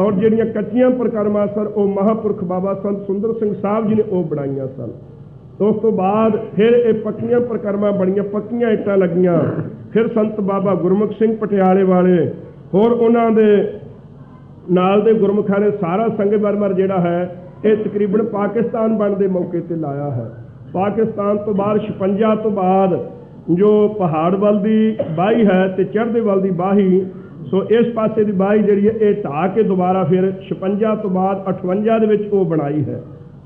ਔਰ ਜਿਹੜੀਆਂ ਕੱਚੀਆਂ ਪ੍ਰਕਰਮਾਂ ਸਨ, ਉਹ ਮਹਾਪੁਰਖ ਬਾਬਾ ਸੰਤ ਸੁੰਦਰ ਸਿੰਘ ਸਾਹਿਬ ਜੀ ਨੇ ਉਹ ਬਣਾਈਆਂ ਸਨ। ਉਸ ਤੋਂ ਬਾਅਦ ਫਿਰ ਇਹ ਪੱਕੀਆਂ ਪ੍ਰਕਰਮਾਂ ਬਣੀਆਂ, ਪੱਕੀਆਂ ਇੱਟਾਂ ਲੱਗੀਆਂ। ਫਿਰ ਸੰਤ ਬਾਬਾ ਗੁਰਮੁਖ ਸਿੰਘ ਪਟਿਆਲੇ ਵਾਲੇ, ਹੋਰ ਉਹਨਾਂ ਦੇ ਨਾਲ ਦੇ ਗੁਰਮੁਖਾਂ ਨੇ ਸਾਰਾ ਸੰਗਮਰਮਰ ਜਿਹੜਾ ਹੈ, ਇਹ ਤਕਰੀਬਨ ਪਾਕਿਸਤਾਨ ਬਣਨ ਦੇ ਮੌਕੇ ਤੇ ਲਾਇਆ ਹੈ। ਪਾਕਿਸਤਾਨ ਤੋਂ ਬਾਅਦ 56 ਤੋਂ ਬਾਅਦ ਜੋ ਪਹਾੜ ਵੱਲ ਦੀ ਬਾਹੀ ਹੈ ਤੇ ਚੜ੍ਹਦੇ ਵੱਲ ਦੀ ਬਾਹੀ ਸੋ ਇਸ ਪਾਸੇ ਦੀ ਬਾਹੀ ਜਿਹੜੀ ਹੈ, ਇਹ ਢਾਹ ਕੇ ਦੁਬਾਰਾ ਫਿਰ 56 ਤੋਂ ਬਾਅਦ 58 ਦੇ ਵਿੱਚ ਉਹ ਬਣਾਈ ਹੈ।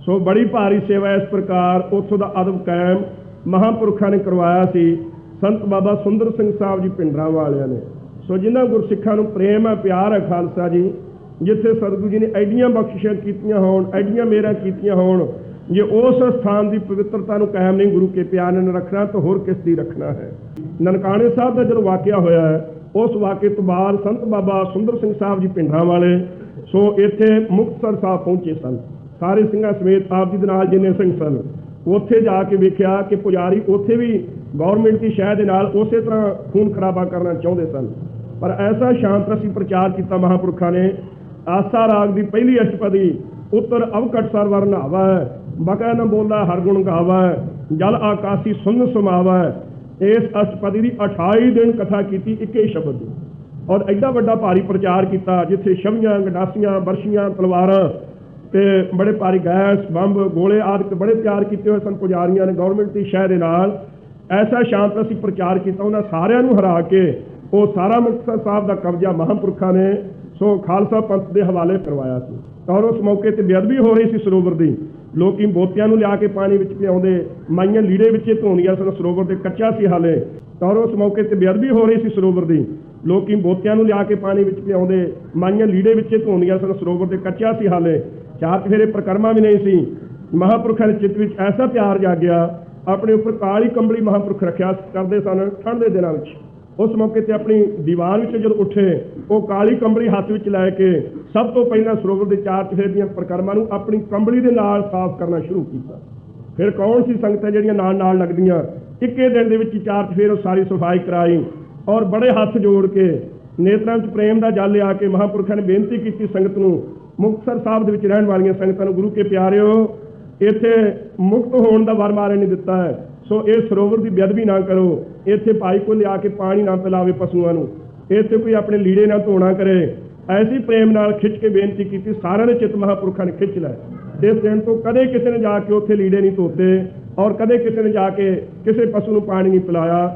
ਸੋ ਬੜੀ ਭਾਰੀ ਸੇਵਾ ਇਸ ਪ੍ਰਕਾਰ ਉੱਥੋਂ ਦਾ ਅਦਬ ਕਾਇਮ ਮਹਾਂਪੁਰਖਾਂ ਨੇ ਕਰਵਾਇਆ ਸੀ। ਸੰਤ ਬਾਬਾ ਸੁੰਦਰ ਸਿੰਘ ਸਾਹਿਬ ਜੀ ਪਿੰਡਰਾਂ ਵਾਲਿਆਂ ਨੇ। ਸੋ ਜਿਨ੍ਹਾਂ ਗੁਰਸਿੱਖਾਂ ਨੂੰ ਪ੍ਰੇਮ ਹੈ, ਪਿਆਰ ਹੈ ਖਾਲਸਾ ਜੀ, ਜਿੱਥੇ ਸਤਿਗੁਰੂ ਜੀ ਨੇ ਐਡੀਆਂ ਬਖਸ਼ਿਸ਼ਾਂ ਕੀਤੀਆਂ ਹੋਣ, ਐਡੀਆਂ ਮੇਰਾ ਕੀਤੀਆਂ ਹੋਣ, ਜੇ ਉਸ ਸਥਾਨ ਦੀ ਪਵਿੱਤਰਤਾ ਨੂੰ ਕਾਇਮ ਨਹੀਂ ਗੁਰੂ ਕੇ ਪਿਆਰ ਨੇ ਰੱਖਣਾ, ਤਾਂ ਹੋਰ ਕਿਸ ਦੀ ਰੱਖਣਾ ਹੈ? ਨਨਕਾਣੇ ਸਾਹਿਬ ਦਾ ਜਦੋਂ ਵਾਕਿਆ ਹੋਇਆ ਹੈ ਉਸ ਵਾਕਿਏ ਤੋਂ ਬਾਅਦ ਸੰਤ ਬਾਬਾ ਸੁੰਦਰ ਸਿੰਘ ਸਾਹਿਬ ਜੀ ਪਿੰਡਾਂ ਵਾਲੇ, ਸੋ ਇੱਥੇ ਮੁਕਤਸਰ ਸਾਹਿਬ ਪਹੁੰਚੇ ਸਨ। ਸਾਰੇ ਸਿੰਘਾਂ ਸਮੇਤ ਆਪ ਜੀ ਦੇ ਨਾਲ ਜਿੰਨੇ ਸਿੰਘ ਸਨ, ਉੱਥੇ ਜਾ ਕੇ ਵੇਖਿਆ ਕਿ ਪੁਜਾਰੀ ਉੱਥੇ ਵੀ ਗਵਰਨਮੈਂਟ ਦੀ ਸ਼ਹਿ ਦੇ ਨਾਲ ਉਸੇ ਤਰ੍ਹਾਂ ਖੂਨ ਖਰਾਬਾ ਕਰਨਾ ਚਾਹੁੰਦੇ ਸਨ। ਪਰ ਐਸਾ ਸ਼ਾਂਤ ਰਸੀ ਪ੍ਰਚਾਰ ਕੀਤਾ ਮਹਾਂਪੁਰਖਾਂ ਨੇ, ਆਸਾ ਰਾਗ ਦੀ ਪਹਿਲੀ ਅਸ਼ਟਪਦੀ, ਉੱਤਰ ਅਵਕਟ ਸਰਵਰ ਨਾਵਾ ਬਕਾ ਨ ਬੋਲਾ ਹਰ ਗੁਣ ਗਾਵਾ, ਜਲ ਆਕਾਸੀ ਸੁਨ ਸਮਾਵਾ ਇਸ ਅਸ਼ਟਪਦੀ ਦੀ 28 ਦਿਨ ਕਥਾ ਕੀਤੀ ਇੱਕੇ ਸ਼ਬਦ ਦੀ। ਔਰ ਐਡਾ ਵੱਡਾ ਭਾਰੀ ਪ੍ਰਚਾਰ ਕੀਤਾ ਜਿੱਥੇ ਛਵੀਆਂ ਗੰਡਾਸੀਆਂ, ਬਰਸ਼ੀਆਂ, ਤਲਵਾਰਾਂ ਤੇ ਬੜੇ ਭਾਰੀ ਗੈਸ, ਬੰਬ, ਗੋਲੇ ਆਦਿ ਬੜੇ ਤਿਆਰ ਕੀਤੇ ਹੋਏ ਸਨ ਪੁਜਾਰੀਆਂ ਨੇ ਗਵਰਨਮੈਂਟ ਦੀ ਸ਼ਹਿ ਦੇ ਨਾਲ। ਐਸਾ ਸ਼ਾਂਤ ਅਸੀਂ ਪ੍ਰਚਾਰ ਕੀਤਾ, ਉਹਨਾਂ ਸਾਰਿਆਂ ਨੂੰ ਹਰਾ ਕੇ ਉਹ ਸਾਰਾ ਮੁਕਤਸਰ ਸਾਹਿਬ ਦਾ ਕਬਜ਼ਾ ਮਹਾਂਪੁਰਖਾਂ ਨੇ, ਸੋ ਖਾਲਸਾ ਪੰਥ ਦੇ ਹਵਾਲੇ ਕਰਵਾਇਆ ਸੀ। ਔਰ ਉਸ ਮੌਕੇ ਤੇ ਬੇਅਦਬੀ ਹੋ ਰਹੀ ਸੀ ਸਰੋਵਰ ਦੀ। ਲੋਕੀ ਬੋਤਿਆਂ ਨੂੰ ਲਿਆ ਕੇ ਪਾਣੀ ਵਿੱਚ ਪਿਆਉਂਦੇ, ਮਾਈਆਂ ਲੀੜੇ ਵਿੱਚ ਹੀ ਧੋਣੀਆਂ ਸਨ, ਸਰੋਵਰ ਦੇ ਕੱਚਾ ਸੀ ਹਾਲੇ। ਔਰ ਉਸ ਮੌਕੇ ਤੇ ਬੇਅਦਬੀ ਹੋ ਰਹੀ ਸੀ ਸਰੋਵਰ ਦੀ। ਲੋਕੀ ਬੋਤਿਆਂ ਨੂੰ ਲਿਆ ਕੇ ਪਾਣੀ ਵਿੱਚ ਪਿਆਉਂਦੇ, ਮਾਈਆਂ ਲੀੜੇ ਵਿੱਚ ਹੀ ਧੋਣੀਆਂ ਸਨ, ਸਰੋਵਰ ਦੇ ਕੱਚਾ ਸੀ ਹਾਲੇ। ਚਾਰ ਚਫੇਰੇ ਪ੍ਰਕਰਮਾ ਵੀ ਨਹੀਂ ਸੀ। ਮਹਾਪੁਰਖਾਂ ਦੇ ਚਿੱਤ ਵਿੱਚ ਐਸਾ ਪਿਆਰ ਜਾਗਿਆ, ਆਪਣੇ ਉੱਪਰ ਕਾਲੀ ਕੰਬਲੀ ਮਹਾਪੁਰਖ ਰੱਖਿਆ ਕਰਦੇ ਸਨ ਠੰਡ ਦੇ ਦਿਨਾਂ ਵਿੱਚ। ਉਸ ਮੌਕੇ ਤੇ ਆਪਣੀ ਦੀਵਾਰ ਵਿੱਚ ਜਦੋਂ ਉੱਠੇ, ਉਹ ਕਾਲੀ ਕੰਬਲੀ ਹੱਥ ਵਿੱਚ ਲੈ ਕੇ ਸਭ ਤੋਂ ਪਹਿਲਾਂ ਸਰੋਵਰ ਦੇ ਚਾਰ ਚਫੇਰੇ ਦੀਆਂ ਪ੍ਰਕਰਮਾਂ ਨੂੰ ਆਪਣੀ ਕੰਬਲੀ ਦੇ ਨਾਲ ਸਾਫ਼ ਕਰਨਾ ਸ਼ੁਰੂ ਕੀਤਾ। ਫਿਰ ਕੌਣ ਸੀ ਸੰਗਤਾਂ ਜਿਹੜੀਆਂ ਨਾਲ ਨਾਲ ਲੱਗਦੀਆਂ? ਇੱਕੇ ਦਿਨ ਦੇ ਵਿੱਚ ਚਾਰ ਚਫੇਰ ਉਹ ਸਾਰੀ ਸਫ਼ਾਈ ਕਰਾਈ ਔਰ ਬੜੇ ਹੱਥ ਜੋੜ ਕੇ ਨੇਤਰਾਂ 'ਚ ਪ੍ਰੇਮ ਦਾ ਜਲ ਲਿਆ ਕੇ ਮਹਾਂਪੁਰਖਾਂ ਨੇ ਬੇਨਤੀ ਕੀਤੀ ਸੰਗਤ ਨੂੰ, ਮੁਕਤਸਰ ਸਾਹਿਬ ਦੇ ਵਿੱਚ ਰਹਿਣ ਵਾਲੀਆਂ ਸੰਗਤਾਂ ਨੂੰ, ਗੁਰੂ ਕੇ ਪਿਆਰਿਓ, ਇੱਥੇ ਮੁਕਤ ਹੋਣ ਦਾ ਵਰ ਮਾਰੇ ਨਹੀਂ ਦਿੱਤਾ ਹੈ। ਸੋ ਇਹ ਸਰੋਵਰ ਦੀ ਬੇਅਦਬੀ ਨਾ ਕਰੋ। ਇੱਥੇ ਭਾਈ ਕੋ ਲਿਆ ਕੇ ਪਾਣੀ ਨਾ ਪਿਲਾਵੇ ਪਸ਼ੂਆਂ ਨੂੰ। ਇੱਥੇ ਕੋਈ ਆਪਣੇ ਲੀੜੇ ਨਾਲ ਧੋਣਾ ਕਰੇ। ਐਸੀ ਪ੍ਰੇਮ ਨਾਲ ਖਿੱਚ ਕੇ ਬੇਨਤੀ ਕੀਤੀ, ਸਾਰਿਆਂ ਨੇ ਚਿਤ ਮਹਾਂਪੁਰਖਾਂ ਨੇ ਖਿੱਚ ਲਿਆ। ਇਸ ਦਿਨ ਤੋਂ ਕਦੇ ਕਿਸੇ ਨੇ ਜਾ ਕੇ ਉੱਥੇ ਲੀੜੇ ਨਹੀਂ ਧੋਤੇ ਔਰ ਕਦੇ ਕਿਸੇ ਨੇ ਜਾ ਕੇ ਕਿਸੇ ਪਸ਼ੂ ਨੂੰ ਪਾਣੀ ਨਹੀਂ ਪਿਲਾਇਆ।